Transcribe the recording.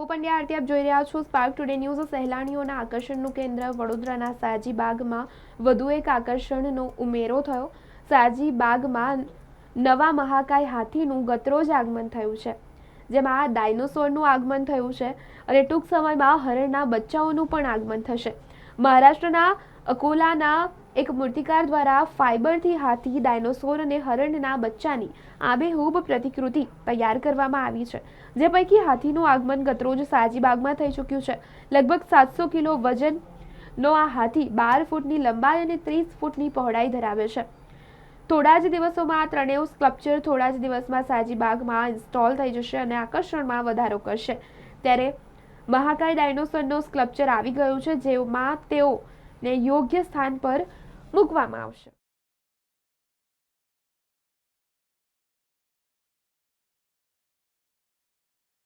હું પંડ્યા આરતી આપ જોઈ રહ્યા છો સ્પાર્ક ટુડે ન્યૂઝ સહેલાણીઓના આકર્ષણનું કેન્દ્ર વડોદરાના સાજી બાગમાં વધુ એક આકર્ષણનો ઉમેરો થયો. સાજી બાગમાં નવા મહાકાય હાથીનું ગતરોજ આગમન થયું છે, જેમાં ડાયનોસોરનું આગમન થયું છે અને ટૂંક સમયમાં હરણના બચ્ચાઓનું પણ આગમન થશે. મહારાષ્ટ્રના અકોલાના એક મૂર્તિકાર દ્વારા ફાઇબરથી હાથી, ડાયનોસોર અને હરણના બચ્ચાની આબેહૂબ પ્રતિકૃતિ તૈયાર કરવામાં આવી છે, જે પૈકી હાથીનું આગમન ગતરોજ સાજીબાગમાં થઈ ચૂક્યું છે. લગભગ સાતસો કિલો વજનનો આ હાથી બાર ફૂટની લંબાઈ અને ત્રીસ ફૂટની પહોળાઈ ધરાવે છે. થોડા જ દિવસોમાં આ ત્રણેય સ્કલ્પચર થોડા જ દિવસમાં સાજીબાગમાં ઇન્સ્ટોલ થઈ જશે અને આકર્ષણમાં વધારો કરશે. ત્યારે મહાકાય ડાયનોસરનો સ્કલ્પચર આવી ગયું છે, જેમાં તેઓને યોગ્ય સ્થાન પર મૂકવામાં આવશે.